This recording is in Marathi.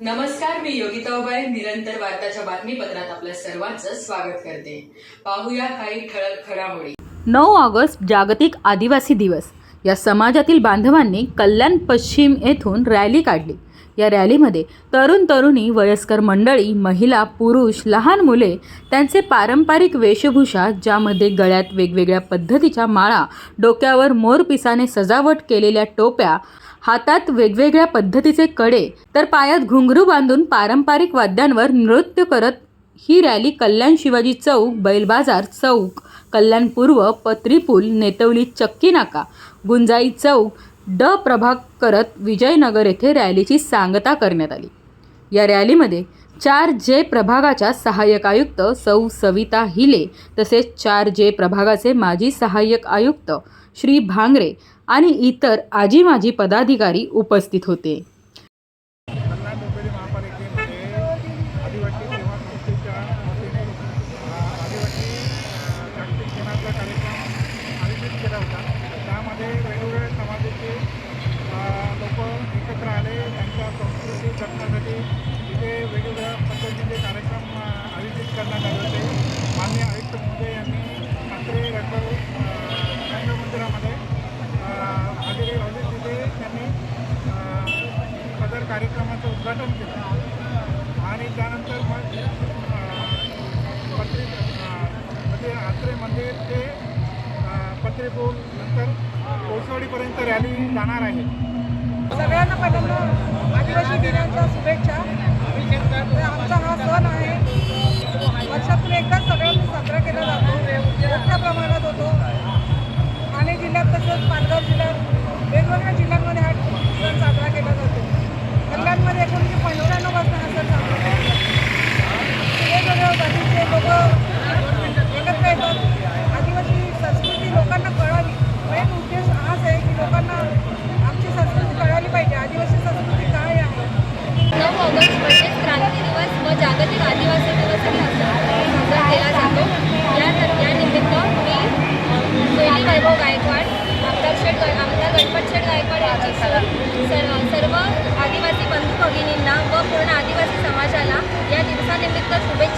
नमस्कार मी योगिता उबाळे निरंतर वार्ताच्या बातमीपत्रात आपल्या सर्वांचं स्वागत करते. पाहूया काही ठळक घडामोडी. नऊ ऑगस्ट जागतिक आदिवासी दिवस. या समाजातील बांधवांनी कल्याण पश्चिम येथून रॅली काढली. या रॅलीमध्ये तरुण तरुणी वयस्कर मंडळी महिला पुरुष लहान मुले त्यांचे पारंपरिक वेशभूषा ज्यामध्ये गळ्यात वेगवेगळ्या पद्धतीच्या माळा डोक्यावर मोरपिसाने सजावट केलेल्या टोप्या हातात वेगवेगळ्या पद्धतीचे कडे तर पायात घुंगरू बांधून पारंपरिक वाद्यांवर नृत्य करत ही रॅली कल्याण शिवाजी चौक बैलबाजार चौक कल्याण पूर्व पत्रीपूल नेतवली चक्की नाका गुंजाई चौक ड प्रभाग करत विजयनगर येथे रॅलीची सांगता करण्यात आली. या रॅलीमध्ये चार जे प्रभागाच्या सहाय्यक आयुक्त सौ सविता हिले तसेच चार जे प्रभागाचे माजी सहाय्यक आयुक्त श्री भांगरे आणि इतर आजी माझी पदाधिकारी उपस्थित होते. कार्यक्रमाचं उद्घाटन केलं. आणि त्यानंतर मग अ, म्हणजे आत्रे मंदिर ते पत्रेपूर नंतर कोसवाडीपर्यंत रॅली जाणार आहे. सगळ्यांना पहिल्यांदा आदिवासी दिनाच्या शुभेच्छा. आमचा हा सण आहे. वर्षातून एकदा सगळ्यांनी साजरा केला जातो. मोठ्या प्रमाणात होतो. ठाणे जिल्ह्यात तसंच पालघर जिल्ह्यात वेगवेगळ्या जिल्ह्यांमध्ये हा सण साजरा केला जातो कल्याणमध्ये एकोणीसशे पंच्याण्णवपासून हा सण साजरा केला जातो वेगवेगळ्या जातीचे लोक एकत्र येतात आदिवासी संस्कृती लोकांना कळावी. मेन उद्देश हाच आहे की लोकांना आमची संस्कृती कळाली पाहिजे. आदिवासी संस्कृती काय आहे? नऊ ऑगस्ट म्हणजेच क्रांती दिवस व जागतिक आदिवासी दिवसही साजरा केला जातो. या यानिमित्त मी पहिली वैभव गायकवाड आमदार शेठ आमदार गणपत शेठ गायकवाड यांची सर्व सर्व आदिवासी बंधू भगिनींना व पूर्ण आदिवासी समाजाला या दिवसानिमित्त शुभेच्छा